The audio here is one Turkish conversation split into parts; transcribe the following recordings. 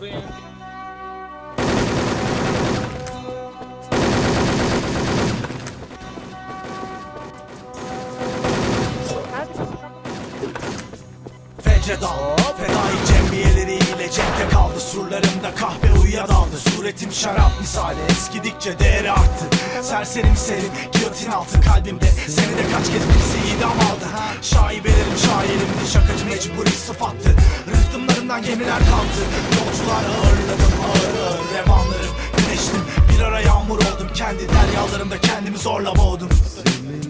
Buraya. Fecedal, fedai cembiyeleri ile cepte kaldı surlarımda kahve daldı Suretim şarap misali. Eskidikçe değeri arttı. Serserim serin giyotin altı. Kalbimde Seni de kaç kez birisi idam aldı. Şaibelerim şairimdi. Şakacı mecburi sıfattı. Rıhtımlarından gemiler kalktı. Yolcular ağırladım ağır ağır. Revanlarım Kendi deryalarımda kendimi zorla boğdum.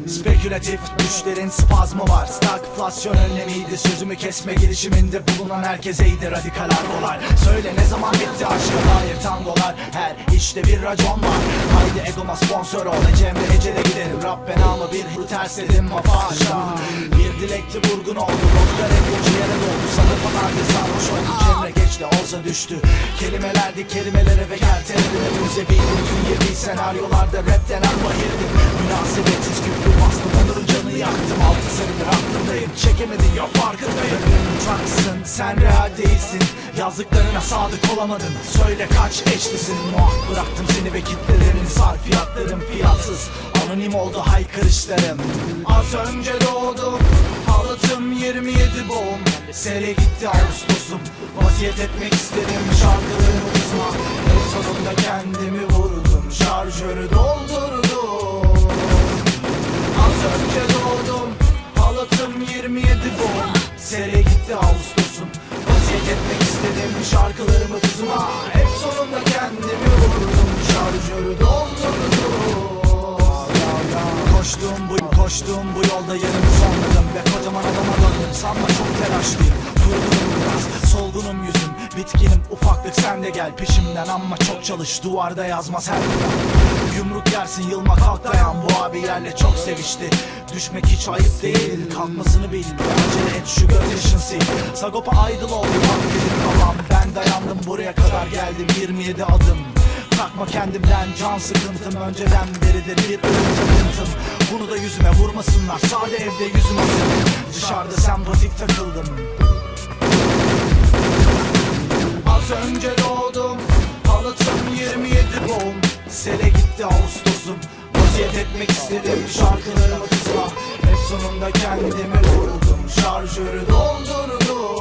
Spekülatif düşlerin spazmı var. Stagflasyon önlemiydi. Sözümü kesme girişiminde bulunan herkeseydi radikalar kolay. Söyle ne zaman bitti aşka dair tangolar? Her işte bir racon var. Haydi egoma sponsor ol. Ecem'le Ece'de giderim. Rab benamı bir hır tersledim mafaşa Bir dilekti vurgun oldu. Nokta rekocu yere doldu. Sanırmalarda sarhoş oldu Cemre Oza düştü. Kelimelerdi kelimelere ve kertelerine Müzeviydim tüm yedi senaryolarda Rap denen bayırdım Münasebetsiz küfür bastım Onur'un canı yaktım Altı senedir aklımdayım Çekemedin yok farkındayım. Uçaksın sen real değilsin. Yazdıklarına sadık olamadın. Söyle kaç eşlisin. Muah bıraktım seni ve kitlelerin Sarfiyatlarım fiyatsız. Anonim oldu haykırışlarım. Az önce doğdum Halatım 27 boğum. Sele gitti Ağustos'um. Vasiyet etmek istedim şarkılarımı kızma En sonunda kendimi vurdum Şarjörü doldurdum. Az önce doğdum. Halatım 27 boğum. Sele gitti Ağustos'um. Vasiyet etmek istedim şarkılarımı kızma. Hep sonunda kendimi vurdum Şarjörü doldurdum. Koştuğum bu koştuğum bu yolda yerimi sonladım yüzüm Bitkinim ufaklık sen de gel. Peşimden Ama çok çalış duvarda yazmaz her Yumruk yersin yılmak kalk dayan. Bu abi yerle çok sevişti. Düşmek hiç ayıp değil kalkmasını bil. Acele et şu gözyaşın sil. Sagopa idol oldu bak dedim babam. Ben dayandım buraya kadar geldim. 27 adım. Takma kendimden can sıkıntım. Önceden beridir bir ölüm takıntım. Bunu da yüzüme vurmasınlar Sade evde yüzüm asık Dışarıda sempatik takıldım 27 boğum Sele gitti Ağustos'um. Vaziyet etmek istedim şarkılarımı kızma Hep sonunda kendimi vurdum Şarjörü doldurdum